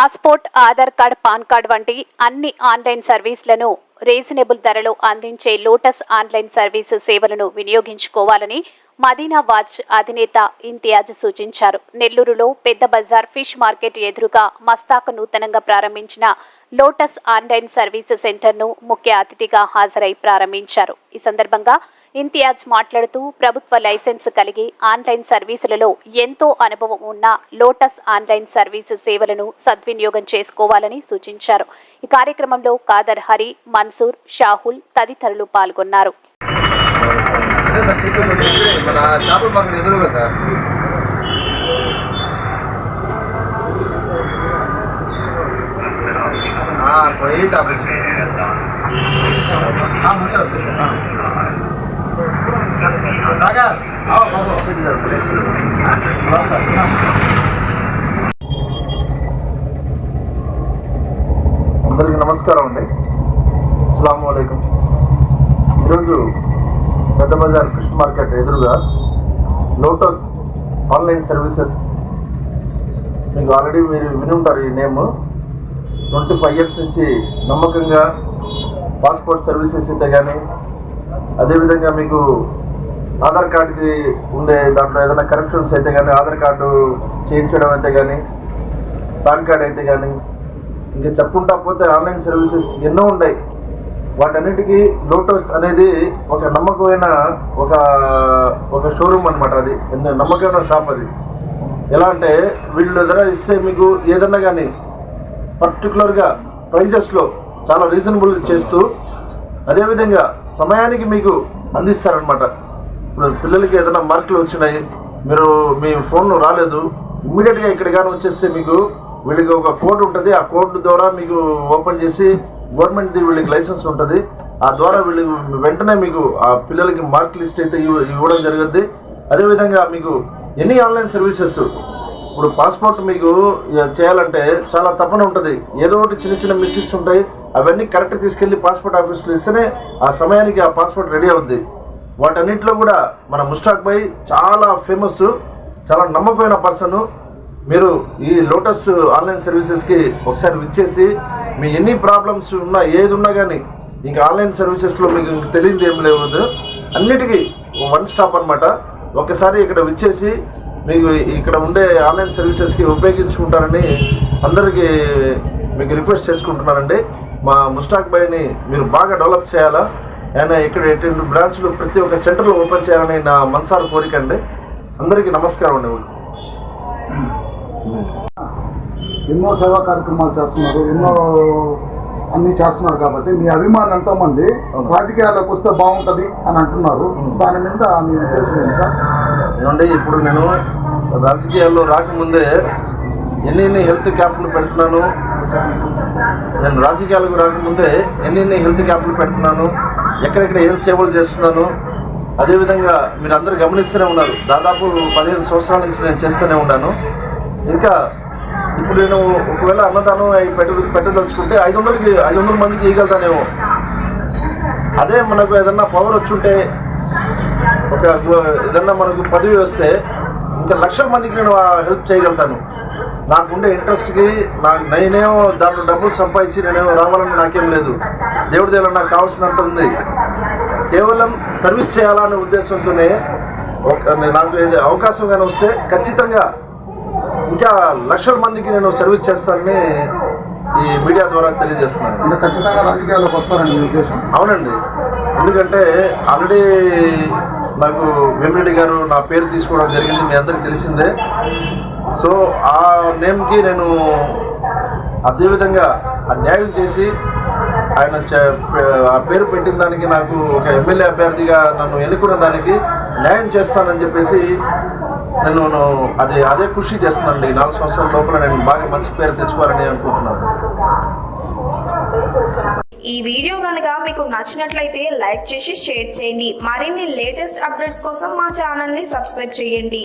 Passport Aadhaar card PAN card వంటి అన్ని online సర్వీసులను రీజనబుల్ ధరలో అందించే లోటస్ ఆన్లైన్ సర్వీసు సేవలను వినియోగించుకోవాలని మదీనా వాచ్ అధినేత ఇంతియాజ్ సూచించారు. నెల్లూరులో పెద్ద బజార్ ఫిష్ మార్కెట్ ఎదురుగా మస్తాక్ నూతనంగా ప్రారంభించిన లోటస్ ఆన్లైన్ సర్వీసు సెంటర్ను ముఖ్య అతిథిగా హాజరై ప్రారంభించారు. ఈ సందర్భంగా ఇంతియాజ్ మాట్లాడుతూ ప్రభుత్వ లైసెన్స్ కలిగి ఆన్లైన్ సర్వీసులలో ఎంతో అనుభవం ఉన్న లోటస్ ఆన్లైన్ సర్వీసు సేవలను సద్వినియోగం చేసుకోవాలని సూచించారు. ఈ కార్యక్రమంలో కాదర్ హరి మన్సూర్ షాహుల్ తదితరులు పాల్గొన్నారు. అదే అందరికీ నమస్కారం అండి. అస్సలం అయికం ఈరోజు పెద్ద బజార్ ఫిష్ మార్కెట్ ఎదురుగా లోటస్ ఆన్లైన్ సర్వీసెస్. మీకు ఆల్రెడీ మీరు విని ఉంటారు ఈ నేమ్. ట్వంటీ ఫైవ్ ఇయర్స్ నుంచి నమ్మకంగా పాస్పోర్ట్ సర్వీసెస్ అయితే కానీ అదేవిధంగా మీకు ఆధార్ కార్డుకి ఉండే దాంట్లో ఏదైనా కరెక్షన్స్ అయితే కానీ ఆధార్ కార్డు చేయించడం అయితే కానీ పాన్ కార్డ్ అయితే కానీ ఇంకా చెప్పుకుంటా పోతే ఆన్లైన్ సర్వీసెస్ ఎన్నో ఉన్నాయి వాటన్నిటికీ లోటస్ అనేది ఒక నమ్మకమైన ఒక ఒక షోరూమ్ అనమాట అది. ఎన్నో నమ్మకమైన షాప్ అది. ఎలా అంటే వీళ్ళు ఎదుర ఇస్తే మీకు ఏదన్నా కానీ పర్టికులర్గా ప్రైజెస్లో చాలా రీజనబుల్ చేస్తూ అదేవిధంగా సమయానికి మీకు అందిస్తారనమాట ఇప్పుడు పిల్లలకి ఏదైనా మార్కులు వచ్చినాయి మీరు మీ ఫోన్లో రాలేదు ఇమ్మీడియట్గా ఇక్కడ కానీ వచ్చేస్తే మీకు వీళ్ళకి ఒక కోడ్ ఉంటుంది. ఆ కోడ్ ద్వారా మీకు ఓపెన్ చేసి గవర్నమెంట్ది వీళ్ళకి లైసెన్స్ ఉంటుంది. ఆ ద్వారా వీళ్ళకి వెంటనే మీకు ఆ పిల్లలకి మార్క్ లిస్ట్ అయితే ఇవ్వడం జరుగుద్ది. అదేవిధంగా మీకు ఎన్ని ఆన్లైన్ సర్వీసెస్? ఇప్పుడు పాస్పోర్ట్ మీకు చేయాలంటే చాలా తపన ఉంటుంది. ఏదో ఒకటి చిన్న చిన్న మిస్టేక్స్ ఉంటాయి. అవన్నీ కరెక్ట్ తీసుకెళ్ళి పాస్పోర్ట్ ఆఫీస్లో ఇస్తేనే ఆ సమయానికి ఆ పాస్పోర్ట్ రెడీ అవుద్ది. వాటన్నిటిలో కూడా మన ముస్టాక్ భాయ్ చాలా ఫేమస్ చాలా నమ్మకమైన పర్సన్ మీరు ఈ లోటస్ ఆన్లైన్ సర్వీసెస్కి ఒకసారి విచ్చేసి మీ ఎన్ని ప్రాబ్లమ్స్ ఉన్నా ఏది ఉన్నా కానీ ఇంకా ఆన్లైన్ సర్వీసెస్లో మీకు తెలియదు ఏం లేదు. అన్నిటికీ వన్ స్టాప్ అన్నమాట. ఒకసారి ఇక్కడ విచ్చేసి మీకు ఇక్కడ ఉండే ఆన్లైన్ సర్వీసెస్కి ఉపయోగించుకుంటారని అందరికీ మీకు రిక్వెస్ట్ చేసుకుంటున్నానండి. మా ముస్టాక్ బైని మీరు బాగా డెవలప్ చేయాలా? ఆయన ఇక్కడ ఎటువంటి బ్రాంచ్లు ప్రతి ఒక్క సెంటర్లో ఓపెన్ చేయాలని నా మనసార కోరిక అండి. అందరికీ నమస్కారం అండి. ఎన్నో సేవా కార్యక్రమాలు చేస్తున్నారు ఎన్నో అన్ని చేస్తున్నారు కాబట్టి మీ అభిమానులు ఎంతో మంది అవును. రాజకీయాల్లోకి వస్తే బాగుంటది అని అంటున్నారు. దాని మీద మీ ఉద్దేశం ఏంటి సార్? ఏమంటే ఇప్పుడు నేను రాజకీయాల్లో రాకముందే ఎన్ని ఎన్ని హెల్త్ క్యాంపులు పెడుతున్నాను నేను రాజకీయాలకు రాకముందే ఎన్ని ఎన్ని హెల్త్ క్యాంపులు పెడుతున్నాను ఎక్కడెక్కడ ఏం సేవలు చేస్తున్నాను? అదేవిధంగా మీరు అందరూ గమనిస్తూనే ఉన్నారు. దాదాపు పదిహేను సంవత్సరాల నుంచి నేను చేస్తూనే ఉన్నాను. ఇంకా ఇప్పుడు నేను ఒకవేళ అన్నదానం అవి పెట్ట పెట్టదలుచుకుంటే ఐదు వందలకి ఐదు వందల మందికి ఇవ్వగలుగుతానేమో అదే మనకు ఏదన్నా పవర్ వచ్చుంటే ఒక ఏదన్నా మనకు పదవి వస్తే ఇంకా లక్షల మందికి నేను హెల్ప్ చేయగలుగుతాను. నాకుండే ఇంట్రెస్ట్కి నాకు నేనేమో దాంట్లో డబ్బులు సంపాదించి నేనేమో రావాలని నాకేం లేదు. దేవుడి దేవుడు నాకు కావాల్సినంత ఉంది. కేవలం సర్వీస్ చేయాలనే ఉద్దేశంతోనే ఒక నాకు అవకాశం కానీ వస్తే ఖచ్చితంగా ఇంకా లక్షల మందికి నేను సర్వీస్ చేస్తానని ఈ మీడియా ద్వారా తెలియజేస్తున్నాను. అంటే ఖచ్చితంగా రాజకీయాల్లోకి వస్తారని ఉద్దేశం? అవునండి. ఎందుకంటే ఆల్రెడీ నాకు వేమిరెడ్డి గారు నా పేరు తీసుకోవడం జరిగింది మీ అందరికీ తెలిసిందే. సో ఆ నేమ్కి నేను అదేవిధంగా ఆ న్యాయం చేసి ఆయన ఆ పేరు పెట్టిన దానికి నాకు ఒక ఎమ్మెల్యే అభ్యర్థిగా నన్ను ఎన్నుకున్న దానికి న్యాయం చేస్తానని చెప్పేసి నేను అదే అదే కృషి చేస్తున్నాను ఈ నాలుగు సంవత్సరాల లోపల నేను బాగా మంచి పేరు తెచ్చుకోవాలని అనుకుంటున్నాను. ఈ వీడియో కనుక మీకు నచ్చినట్లయితే లైక్ చేసి షేర్ చేయండి. మరిన్ని లేటెస్ట్ అప్డేట్స్ కోసం మా ఛానల్ని సబ్స్క్రైబ్ చేయండి.